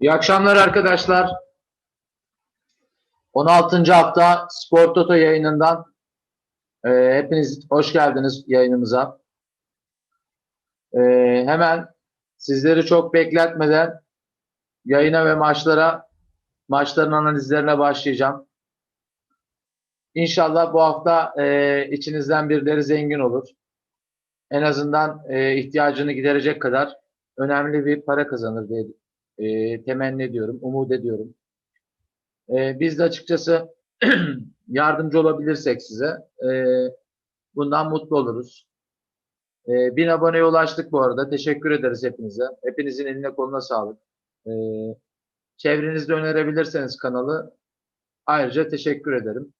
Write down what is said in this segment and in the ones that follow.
İyi akşamlar arkadaşlar. 16. hafta Spor Toto yayınından e, hepiniz hoş geldiniz yayınımıza. E, hemen sizleri çok bekletmeden yayına ve maçlara maçların analizlerine başlayacağım. İnşallah bu hafta e, içinizden birileri zengin olur. En azından e, ihtiyacını giderecek kadar önemli bir para kazanır diye e, temenni ediyorum, umut ediyorum. E, biz de açıkçası yardımcı olabilirsek size e, bundan mutlu oluruz. E, bin aboneye ulaştık bu arada. Teşekkür ederiz hepinize. Hepinizin eline koluna sağlık. E, çevrenizde önerebilirseniz kanalı ayrıca teşekkür ederim.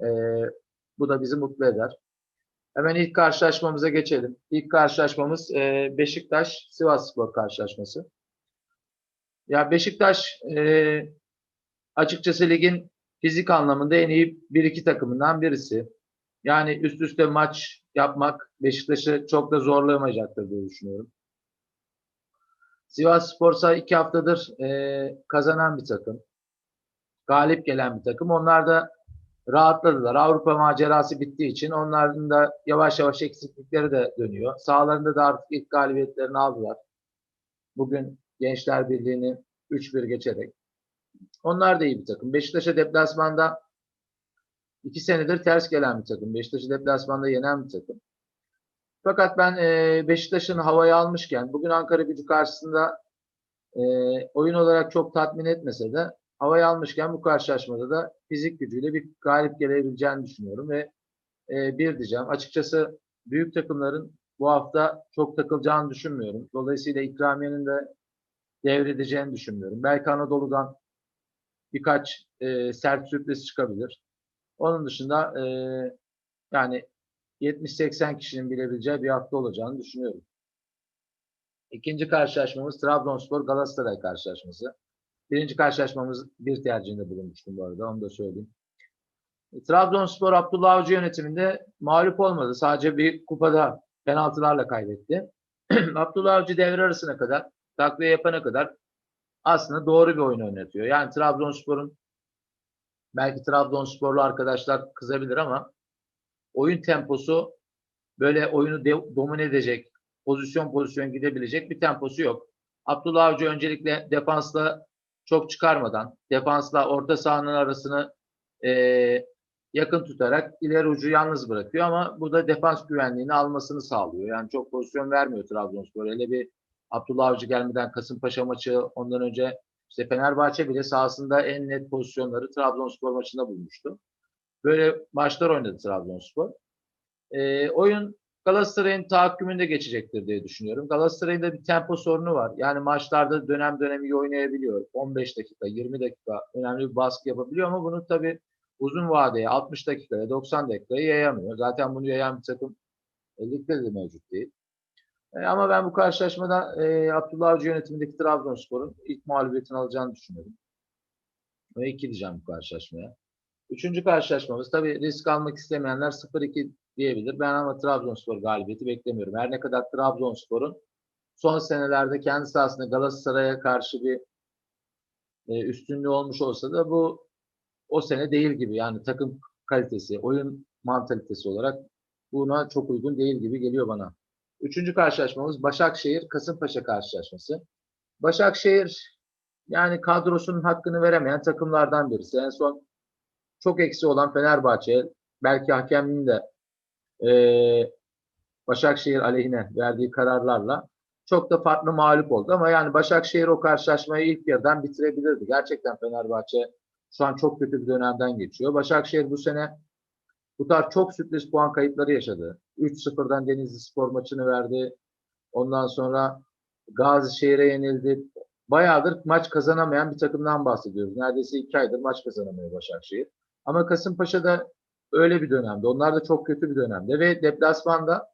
E, bu da bizi mutlu eder. Hemen ilk karşılaşmamıza geçelim. İlk karşılaşmamız e, Beşiktaş-Sivas Spor karşılaşması. Ya Beşiktaş e, açıkçası ligin fizik anlamında en iyi bir iki takımından birisi. Yani üst üste maç yapmak Beşiktaş'ı çok da zorlayamayacaktır diye düşünüyorum. Sivas Spor'sa iki haftadır e, kazanan bir takım. Galip gelen bir takım. Onlar da rahatladılar. Avrupa macerası bittiği için onların da yavaş yavaş eksiklikleri de dönüyor. Sağlarında da artık ilk galibiyetlerini aldılar. Bugün Gençler Birliği'ni 3-1 geçerek. Onlar da iyi bir takım. Beşiktaş'a deplasmanda iki senedir ters gelen bir takım. Beşiktaş'ı deplasmanda yenen bir takım. Fakat ben e, Beşiktaş'ın havayı almışken bugün Ankara gücü karşısında e, oyun olarak çok tatmin etmese de havayı almışken bu karşılaşmada da fizik gücüyle bir galip gelebileceğini düşünüyorum ve e, bir diyeceğim. Açıkçası büyük takımların bu hafta çok takılacağını düşünmüyorum. Dolayısıyla ikramiyenin de devredeceğini düşünmüyorum. Belki Anadolu'dan birkaç e, sert sürpriz çıkabilir. Onun dışında e, yani 70-80 kişinin bilebileceği bir hafta olacağını düşünüyorum. İkinci karşılaşmamız Trabzonspor Galatasaray karşılaşması. Birinci karşılaşmamız bir tercihinde bulunmuştum bu arada onu da söyleyeyim. Trabzonspor Abdullah Avcı yönetiminde mağlup olmadı. Sadece bir kupada penaltılarla kaybetti. Abdullah Avcı devre arasına kadar takviye yapana kadar aslında doğru bir oyun oynatıyor. Yani Trabzonspor'un belki Trabzonsporlu arkadaşlar kızabilir ama oyun temposu böyle oyunu de, domine edecek, pozisyon pozisyon gidebilecek bir temposu yok. Abdullah Avcı öncelikle defansla çok çıkarmadan, defansla orta sahanın arasını e, yakın tutarak ileri ucu yalnız bırakıyor ama bu da defans güvenliğini almasını sağlıyor. Yani çok pozisyon vermiyor Trabzonspor. Hele bir Abdullah Avcı gelmeden Kasımpaşa maçı ondan önce işte Fenerbahçe bile sahasında en net pozisyonları Trabzonspor maçında bulmuştu. Böyle maçlar oynadı Trabzonspor. E, oyun Galatasaray'ın tahakkümünde geçecektir diye düşünüyorum. Galatasaray'ın da bir tempo sorunu var. Yani maçlarda dönem dönem iyi oynayabiliyor. 15 dakika, 20 dakika önemli bir baskı yapabiliyor ama bunu tabii uzun vadeye 60 dakikaya, 90 dakikaya yayamıyor. Zaten bunu yayan bir takım e, ligde de mevcut değil. E, ama ben bu karşılaşmada e, Abdullah Avcı yönetimindeki Trabzonspor'un ilk mağlubiyetini alacağını düşünüyorum. Ve iki diyeceğim bu karşılaşmaya. Üçüncü karşılaşmamız tabii risk almak istemeyenler 0-2 diyebilir. Ben ama Trabzonspor galibiyeti beklemiyorum. Her ne kadar Trabzonspor'un son senelerde kendi sahasında Galatasaray'a karşı bir e, üstünlüğü olmuş olsa da bu o sene değil gibi. Yani takım kalitesi, oyun mantalitesi olarak buna çok uygun değil gibi geliyor bana. Üçüncü karşılaşmamız Başakşehir Kasımpaşa karşılaşması. Başakşehir yani kadrosunun hakkını veremeyen takımlardan birisi. En son çok eksi olan Fenerbahçe belki hakemliğin de e, Başakşehir aleyhine verdiği kararlarla çok da farklı mağlup oldu ama yani Başakşehir o karşılaşmayı ilk yarıdan bitirebilirdi. Gerçekten Fenerbahçe şu an çok kötü bir dönemden geçiyor. Başakşehir bu sene bu tarz çok sürpriz puan kayıpları yaşadı. 3-0'dan Denizli Spor maçını verdi. Ondan sonra Gazişehir'e yenildi. Bayağıdır maç kazanamayan bir takımdan bahsediyoruz. Neredeyse iki aydır maç kazanamıyor Başakşehir. Ama Kasımpaşa'da öyle bir dönemde. Onlar da çok kötü bir dönemde ve deplasmanda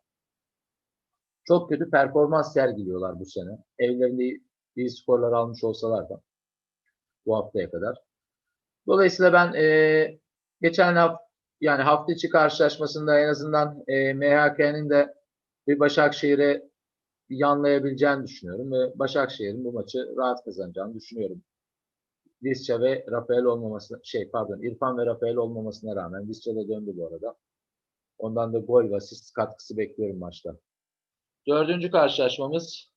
çok kötü performans sergiliyorlar bu sene. Evlerinde iyi, iyi skorlar almış olsalar da bu haftaya kadar. Dolayısıyla ben e, geçen hafta yani hafta içi karşılaşmasında en azından e, MHK'nin de bir Başakşehir'e yanlayabileceğini düşünüyorum ve Başakşehir'in bu maçı rahat kazanacağını düşünüyorum. Visca ve Rafael olmaması şey pardon İrfan ve Rafael olmamasına rağmen Visca da döndü bu arada. Ondan da gol ve asist katkısı bekliyorum maçta. Dördüncü karşılaşmamız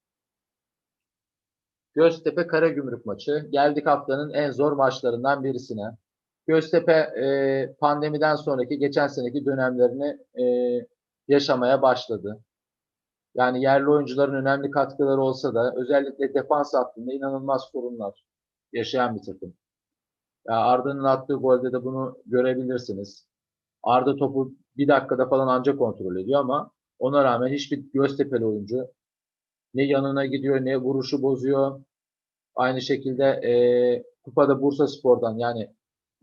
Göztepe Karagümrük maçı. Geldik haftanın en zor maçlarından birisine. Göztepe e, pandemiden sonraki geçen seneki dönemlerini e, yaşamaya başladı. Yani yerli oyuncuların önemli katkıları olsa da özellikle defans hattında inanılmaz sorunlar yaşayan bir takım. Ya Arda'nın attığı golde de bunu görebilirsiniz. Arda topu bir dakikada falan ancak kontrol ediyor ama ona rağmen hiçbir Göztepe'li oyuncu ne yanına gidiyor ne vuruşu bozuyor. Aynı şekilde e, kupada Bursa Spor'dan yani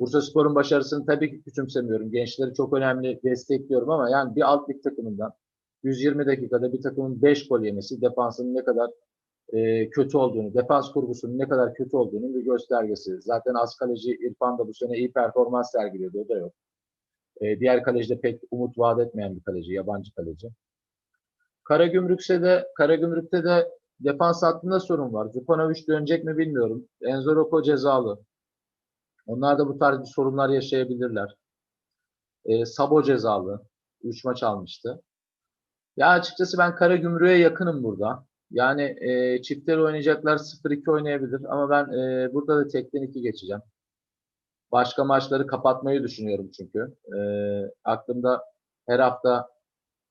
Bursa Spor'un başarısını tabii ki küçümsemiyorum. Gençleri çok önemli destekliyorum ama yani bir alt lig takımından 120 dakikada bir takımın 5 gol yemesi defansının ne kadar e, kötü olduğunu, defans kurgusunun ne kadar kötü olduğunu bir göstergesi. Zaten az kaleci İrfan da bu sene iyi performans sergiliyordu. O da yok. E, diğer kaleci de pek umut vaat etmeyen bir kaleci, yabancı kaleci. Karagümrük'se de Karagümrük'te de defans hattında sorun var. Zupanovic dönecek mi bilmiyorum. Enzo Rocco cezalı. Onlar da bu tarz bir sorunlar yaşayabilirler. E, Sabo cezalı. 3 maç almıştı. Ya açıkçası ben Karagümrük'e yakınım burada. Yani e, çiftler oynayacaklar 0-2 oynayabilir ama ben e, burada da tekten 2 geçeceğim. Başka maçları kapatmayı düşünüyorum çünkü. E, aklımda her hafta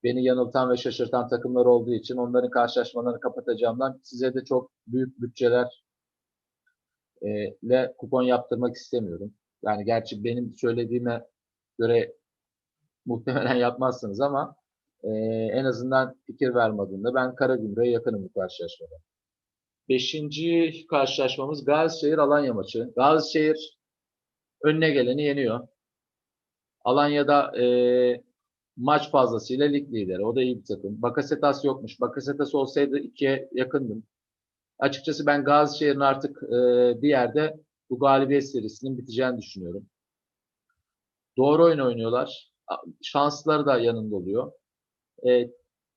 beni yanıltan ve şaşırtan takımlar olduğu için onların karşılaşmalarını kapatacağımdan size de çok büyük bütçeler e, ile kupon yaptırmak istemiyorum. Yani gerçi benim söylediğime göre muhtemelen yapmazsınız ama e, en azından fikir vermediğinde ben Karagümrük'e yakınım bu karşılaşmada. Beşinci karşılaşmamız Gazişehir Alanya maçı. Gazişehir önüne geleni yeniyor. Alanya'da e, maç fazlasıyla lig lideri. O da iyi bir takım. Bakasetas yokmuş. Bakasetas olsaydı ikiye yakındım. Açıkçası ben Gazişehir'in artık e, bir yerde bu galibiyet serisinin biteceğini düşünüyorum. Doğru oyun oynuyorlar. Şansları da yanında oluyor. E,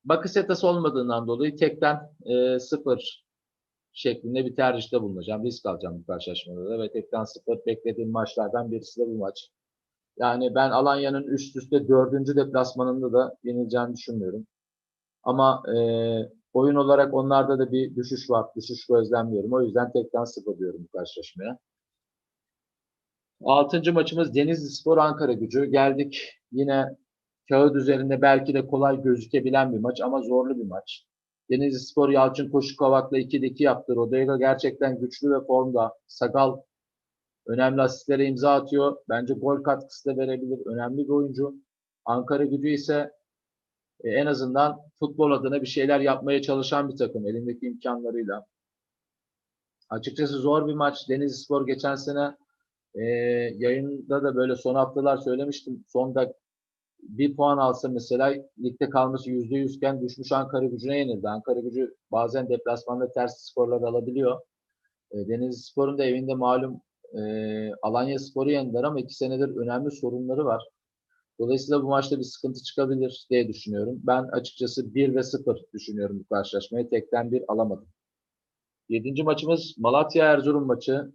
Bakasetas olmadığından dolayı tekten e, sıfır şeklinde bir tercihte bulunacağım. Risk alacağım bu karşılaşmada da ve tekten sıfır beklediğim maçlardan birisi de bu maç. Yani ben Alanya'nın üst üste dördüncü deplasmanında da yenileceğini düşünmüyorum. Ama e, oyun olarak onlarda da bir düşüş var. Düşüş gözlemliyorum. O yüzden tekten sıfır diyorum bu karşılaşmaya. Altıncı maçımız Denizli Spor Ankara gücü. Geldik yine kağıt üzerinde belki de kolay gözükebilen bir maç ama zorlu bir maç. Denizli Spor Yalçın Koşukovak'la 2'de 2 yaptı. Rodrigo gerçekten güçlü ve formda. Sakal önemli asistlere imza atıyor. Bence gol katkısı da verebilir. Önemli bir oyuncu. Ankara gücü ise e, en azından futbol adına bir şeyler yapmaya çalışan bir takım elindeki imkanlarıyla. Açıkçası zor bir maç. Denizli Spor geçen sene e, yayında da böyle son haftalar söylemiştim. Son da bir puan alsa mesela ligde kalması yüzde yüzken düşmüş Ankara gücüne yenildi. Ankara gücü bazen deplasmanda ters skorlar alabiliyor. E, Denizli Spor'un da evinde malum e, Alanya Spor'u yendiler ama iki senedir önemli sorunları var. Dolayısıyla bu maçta bir sıkıntı çıkabilir diye düşünüyorum. Ben açıkçası 1 ve 0 düşünüyorum bu karşılaşmayı. Tekten bir alamadım. Yedinci maçımız Malatya Erzurum maçı.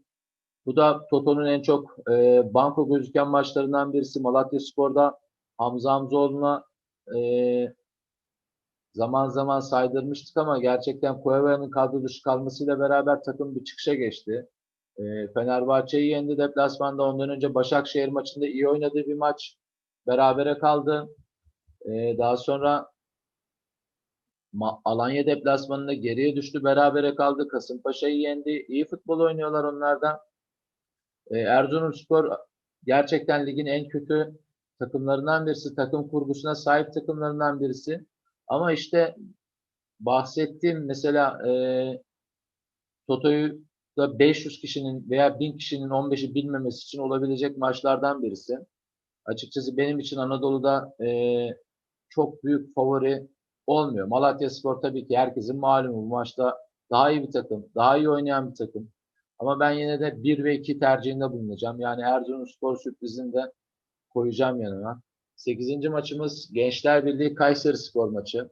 Bu da Toto'nun en çok e, banko gözüken maçlarından birisi. Malatya Spor'da Hamza Hamzoğlu'na e, zaman zaman saydırmıştık ama gerçekten Cueva'nın kadro dışı kalmasıyla beraber takım bir çıkışa geçti. E, Fenerbahçe'yi yendi deplasmanda. Ondan önce Başakşehir maçında iyi oynadığı bir maç. Berabere kaldı. E, daha sonra Alanya deplasmanında geriye düştü. Berabere kaldı. Kasımpaşa'yı yendi. İyi futbol oynuyorlar onlardan. E, Erzurumspor gerçekten ligin en kötü takımlarından birisi. Takım kurgusuna sahip takımlarından birisi. Ama işte bahsettiğim mesela e, Toto'yu da 500 kişinin veya 1000 kişinin 15'i bilmemesi için olabilecek maçlardan birisi. Açıkçası benim için Anadolu'da e, çok büyük favori olmuyor. Malatya Spor tabii ki herkesin malumu bu maçta daha iyi bir takım, daha iyi oynayan bir takım. Ama ben yine de 1 ve 2 tercihinde bulunacağım. Yani Erzurumspor sürprizini de koyacağım yanına. 8. maçımız Gençler Birliği Kayseri Spor maçı.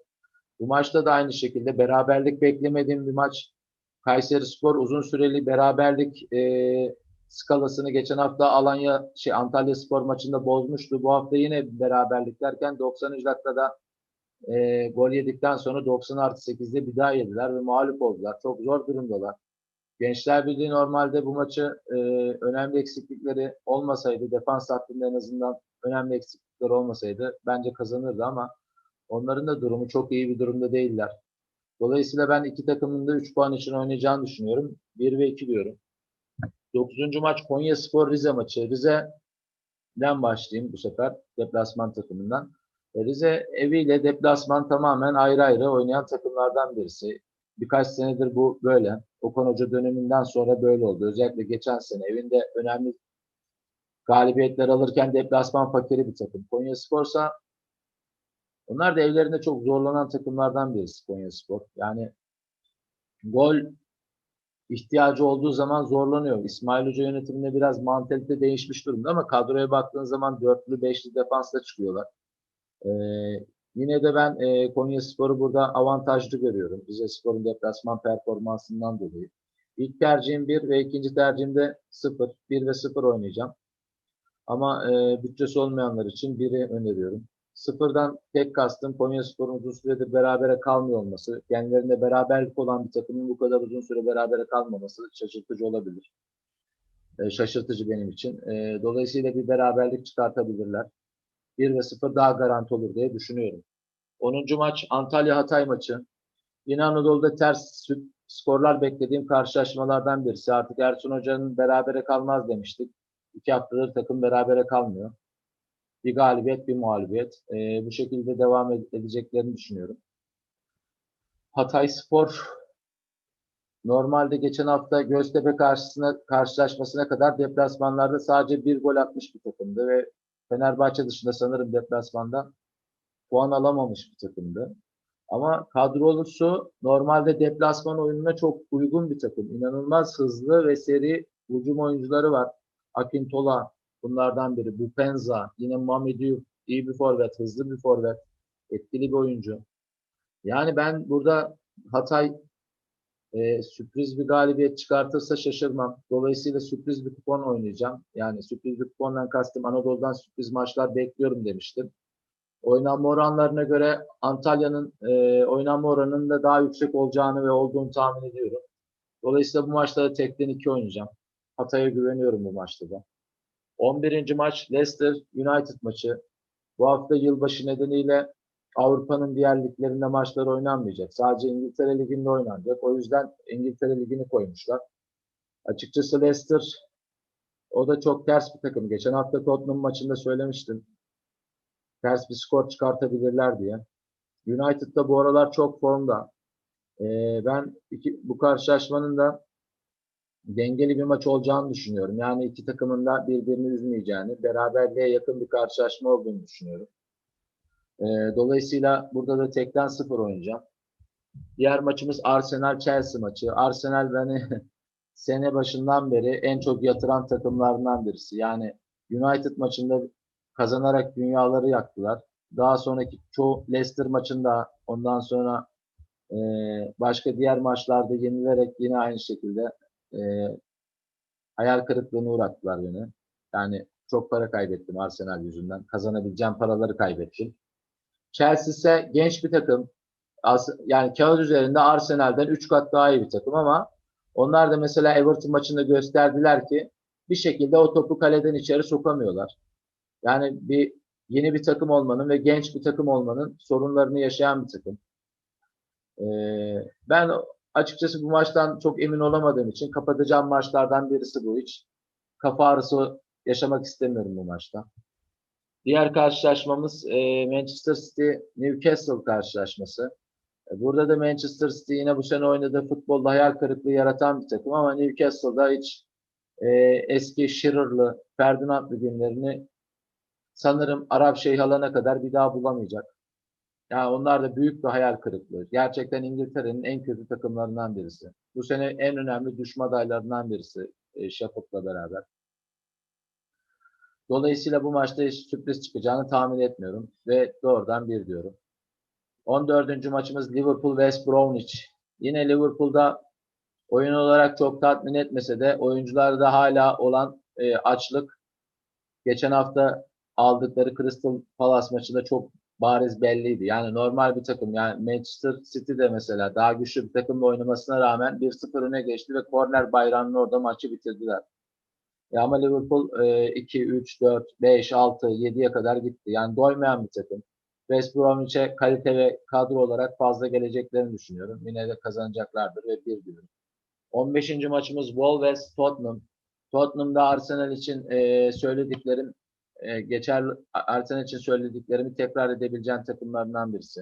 Bu maçta da aynı şekilde beraberlik beklemediğim bir maç. Kayseri Spor uzun süreli beraberlik e, skalasını geçen hafta Alanya şey Antalya Spor maçında bozmuştu. Bu hafta yine beraberlik derken 90. dakikada e, gol yedikten sonra 90 artı 8'de bir daha yediler ve mağlup oldular. Çok zor durumdalar. Gençler Birliği normalde bu maçı e, önemli eksiklikleri olmasaydı, defans hattında en azından önemli eksiklikleri olmasaydı bence kazanırdı ama onların da durumu çok iyi bir durumda değiller. Dolayısıyla ben iki takımın da 3 puan için oynayacağını düşünüyorum. 1 ve 2 diyorum. 9. maç Konya Spor Rize maçı. Rize'den başlayayım bu sefer deplasman takımından. E, Rize eviyle deplasman tamamen ayrı ayrı oynayan takımlardan birisi. Birkaç senedir bu böyle. Okan Hoca döneminden sonra böyle oldu. Özellikle geçen sene evinde önemli galibiyetler alırken deplasman fakiri bir takım. Konya Spor'sa onlar da evlerinde çok zorlanan takımlardan birisi Konya Spor. Yani gol ihtiyacı olduğu zaman zorlanıyor. İsmail Hoca yönetiminde biraz mantalite değişmiş durumda ama kadroya baktığın zaman dörtlü, beşli defansla çıkıyorlar. Ee, yine de ben e, Konya Spor'u burada avantajlı görüyorum. Rize Spor'un deplasman performansından dolayı. İlk tercihim 1 ve ikinci tercihim de 0. 1 ve 0 oynayacağım. Ama e, bütçesi olmayanlar için 1'i öneriyorum. Sıfırdan tek kastım Konya Spor'un uzun süredir berabere kalmıyor olması. Kendilerinde beraberlik olan bir takımın bu kadar uzun süre berabere kalmaması şaşırtıcı olabilir. E, şaşırtıcı benim için. E, dolayısıyla bir beraberlik çıkartabilirler. 1 ve 0 daha garanti olur diye düşünüyorum. 10. maç Antalya Hatay maçı. Yine Anadolu'da ters skorlar beklediğim karşılaşmalardan birisi. Artık Ersun Hoca'nın berabere kalmaz demiştik. İki haftadır takım berabere kalmıyor. Bir galibiyet, bir mağlubiyet. E, bu şekilde devam edeceklerini düşünüyorum. Hatay Spor normalde geçen hafta Göztepe karşısına karşılaşmasına kadar deplasmanlarda sadece bir gol atmış bir takımdı ve Fenerbahçe dışında sanırım deplasmanda puan alamamış bir takımdı. Ama kadrolusu normalde deplasman oyununa çok uygun bir takım. İnanılmaz hızlı ve seri hücum oyuncuları var. Akintola bunlardan biri. Bupenza, yine Mamedou iyi bir forvet, hızlı bir forvet, etkili bir oyuncu. Yani ben burada Hatay e, sürpriz bir galibiyet çıkartırsa şaşırmam. Dolayısıyla sürpriz bir kupon oynayacağım. Yani sürpriz bir kupondan kastım Anadolu'dan sürpriz maçlar bekliyorum demiştim. Oynanma oranlarına göre Antalya'nın e, oynanma oranının da daha yüksek olacağını ve olduğunu tahmin ediyorum. Dolayısıyla bu maçta da tekten iki oynayacağım. Hatay'a güveniyorum bu maçta da. 11. maç Leicester United maçı. Bu hafta yılbaşı nedeniyle Avrupa'nın diğer liglerinde maçlar oynanmayacak. Sadece İngiltere Ligi'nde oynanacak. O yüzden İngiltere Ligi'ni koymuşlar. Açıkçası Leicester o da çok ters bir takım. Geçen hafta Tottenham maçında söylemiştim. Ters bir skor çıkartabilirler diye. United da bu aralar çok formda. Ee, ben iki, bu karşılaşmanın da dengeli bir maç olacağını düşünüyorum. Yani iki takımın da birbirini üzmeyeceğini, beraberliğe yakın bir karşılaşma olduğunu düşünüyorum. E, dolayısıyla burada da tekten sıfır oynayacağım. Diğer maçımız Arsenal-Chelsea maçı. Arsenal beni sene başından beri en çok yatıran takımlarından birisi. Yani United maçında kazanarak dünyaları yaktılar. Daha sonraki çoğu Leicester maçında ondan sonra e, başka diğer maçlarda yenilerek yine aynı şekilde e, hayal kırıklığına uğrattılar beni. Yani çok para kaybettim Arsenal yüzünden. Kazanabileceğim paraları kaybettim. Chelsea ise genç bir takım. Yani kağıt üzerinde Arsenal'den 3 kat daha iyi bir takım ama onlar da mesela Everton maçında gösterdiler ki bir şekilde o topu kaleden içeri sokamıyorlar. Yani bir yeni bir takım olmanın ve genç bir takım olmanın sorunlarını yaşayan bir takım. Ee, ben açıkçası bu maçtan çok emin olamadığım için kapatacağım maçlardan birisi bu hiç. Kafa ağrısı yaşamak istemiyorum bu maçta. Diğer karşılaşmamız e, Manchester City Newcastle karşılaşması. E, burada da Manchester City yine bu sene oynadığı futbolda hayal kırıklığı yaratan bir takım ama Newcastle'da hiç e, eski Shearer'lı, Ferdinand'lı günlerini sanırım Arap Şeyh alana kadar bir daha bulamayacak. Yani onlar da büyük bir hayal kırıklığı. Gerçekten İngiltere'nin en kötü takımlarından birisi. Bu sene en önemli düşme adaylarından birisi e, Sheffield'la beraber. Dolayısıyla bu maçta hiç sürpriz çıkacağını tahmin etmiyorum ve doğrudan bir diyorum. 14. maçımız Liverpool West Bromwich. Yine Liverpool'da Oyun olarak çok tatmin etmese de oyuncularda hala olan e, açlık geçen hafta aldıkları Crystal Palace maçında çok bariz belliydi. Yani normal bir takım yani Manchester City de mesela daha güçlü bir takımla oynamasına rağmen 1-0 öne geçti ve korner bayrağının orada maçı bitirdiler. Ya ama Liverpool e, 2, 3, 4, 5, 6, 7'ye kadar gitti. Yani doymayan bir takım. West Bromwich'e kalite ve kadro olarak fazla geleceklerini düşünüyorum. Yine de kazanacaklardır ve bir diyorum. 15. maçımız Wolves Tottenham. Tottenham'da Arsenal için e, söylediklerim e, geçer Arsenal için söylediklerimi tekrar edebileceğim takımlarından birisi.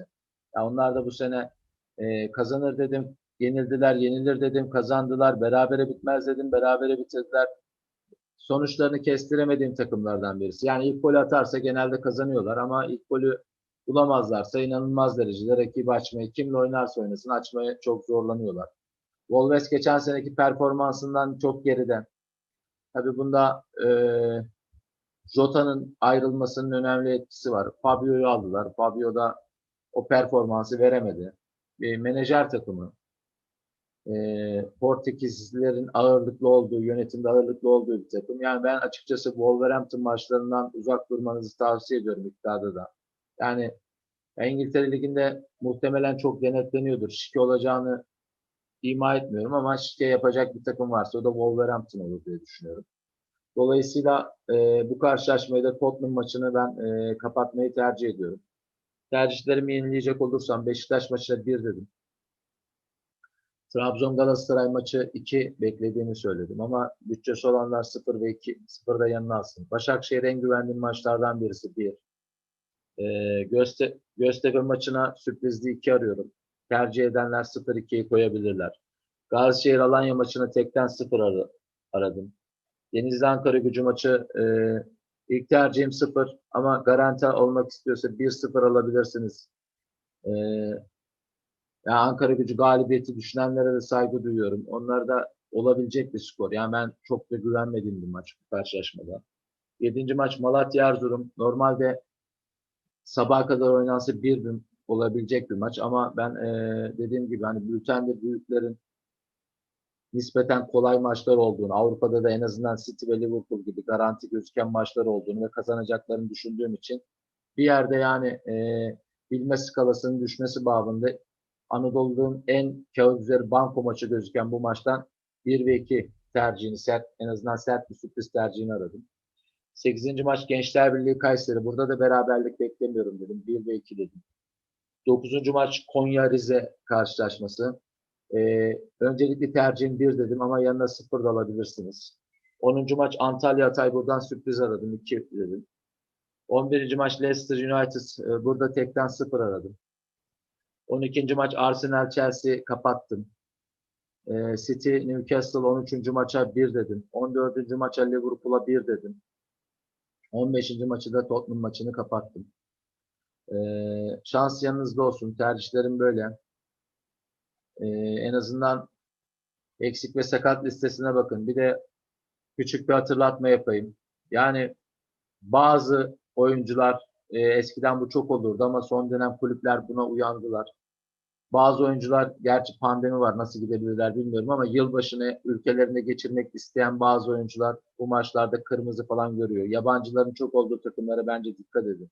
Ya onlar da bu sene e, kazanır dedim, yenildiler, yenilir dedim, kazandılar, berabere bitmez dedim, berabere bitirdiler. Sonuçlarını kestiremediğim takımlardan birisi. Yani ilk golü atarsa genelde kazanıyorlar ama ilk golü bulamazlarsa inanılmaz derecede rakibi açmayı, kimle oynarsa oynasın açmaya çok zorlanıyorlar. Wolves geçen seneki performansından çok geriden. Tabi bunda e, Jota'nın ayrılmasının önemli etkisi var. Fabio'yu aldılar. Fabio da o performansı veremedi. Bir menajer takımı. E, Portekizlilerin ağırlıklı olduğu, yönetimde ağırlıklı olduğu bir takım. Yani ben açıkçası Wolverhampton maçlarından uzak durmanızı tavsiye ediyorum iddiada da. Yani İngiltere Ligi'nde muhtemelen çok denetleniyordur. Şike olacağını ima etmiyorum ama şike yapacak bir takım varsa o da Wolverhampton olur diye düşünüyorum. Dolayısıyla e, bu karşılaşmayı da Tottenham maçını ben e, kapatmayı tercih ediyorum. Tercihlerimi yenileyecek olursam Beşiktaş maçına 1 dedim. Trabzon Galatasaray maçı 2 beklediğimi söyledim ama bütçesi olanlar 0 ve 2 0 da yanına alsın. Başakşehir en güvendiğim maçlardan birisi 1. E, Gözte, Göztepe maçına sürprizli 2 arıyorum. Tercih edenler 0-2'yi koyabilirler. Gazişehir Alanya maçına tekten 0 ar aradım. Denizli Ankara gücü maçı e, ilk tercihim 0 ama garanti olmak istiyorsa 1-0 alabilirsiniz. E, yani Ankara gücü galibiyeti düşünenlere de saygı duyuyorum. Onlar da olabilecek bir skor. Yani ben çok da güvenmediğim bir maç bu karşılaşmada. Yedinci maç Malatya Erzurum. Normalde sabaha kadar oynansa bir gün olabilecek bir maç ama ben e, dediğim gibi hani bültende büyüklerin nispeten kolay maçlar olduğunu, Avrupa'da da en azından City ve Liverpool gibi garanti gözüken maçlar olduğunu ve kazanacaklarını düşündüğüm için bir yerde yani e, bilme skalasının düşmesi babında Anadolu'nun en kağıt üzeri banko maçı gözüken bu maçtan 1 ve 2 tercihini sert, en azından sert bir sürpriz tercihini aradım. 8. maç Gençler Birliği Kayseri. Burada da beraberlik beklemiyorum dedim. 1 ve 2 dedim. 9. maç Konya Rize karşılaşması. Ee, öncelikli tercihim 1 dedim ama yanına 0 da alabilirsiniz. 10. maç Antalya Hatay buradan sürpriz aradım 2 dedim. 11. maç Leicester United e, burada tekten 0 aradım. 12. maç Arsenal Chelsea kapattım. E, City Newcastle 13. maça 1 dedim. 14. maça Liverpool'a 1 dedim. 15. maçı da Tottenham maçını kapattım. E, şans yanınızda olsun. Tercihlerim böyle. E, en azından eksik ve sakat listesine bakın. Bir de küçük bir hatırlatma yapayım. Yani bazı oyuncular e, eskiden bu çok olurdu ama son dönem kulüpler buna uyandılar. Bazı oyuncular gerçi pandemi var nasıl gidebilirler bilmiyorum ama yılbaşını ülkelerinde geçirmek isteyen bazı oyuncular bu maçlarda kırmızı falan görüyor. Yabancıların çok olduğu takımlara bence dikkat edin.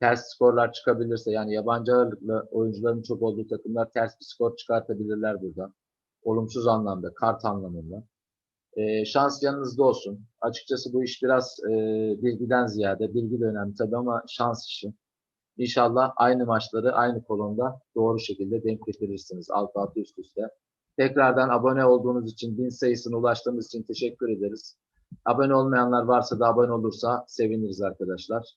Ters skorlar çıkabilirse yani yabancı ağırlıklı oyuncuların çok olduğu takımlar ters bir skor çıkartabilirler burada. Olumsuz anlamda, kart anlamında. E, şans yanınızda olsun. Açıkçası bu iş biraz e, bilgiden ziyade, bilgi de önemli tabii ama şans işi. İnşallah aynı maçları aynı kolonda doğru şekilde denk getirirsiniz. Alt altı üst üste. Tekrardan abone olduğunuz için, bin sayısına ulaştığımız için teşekkür ederiz. Abone olmayanlar varsa da abone olursa seviniriz arkadaşlar.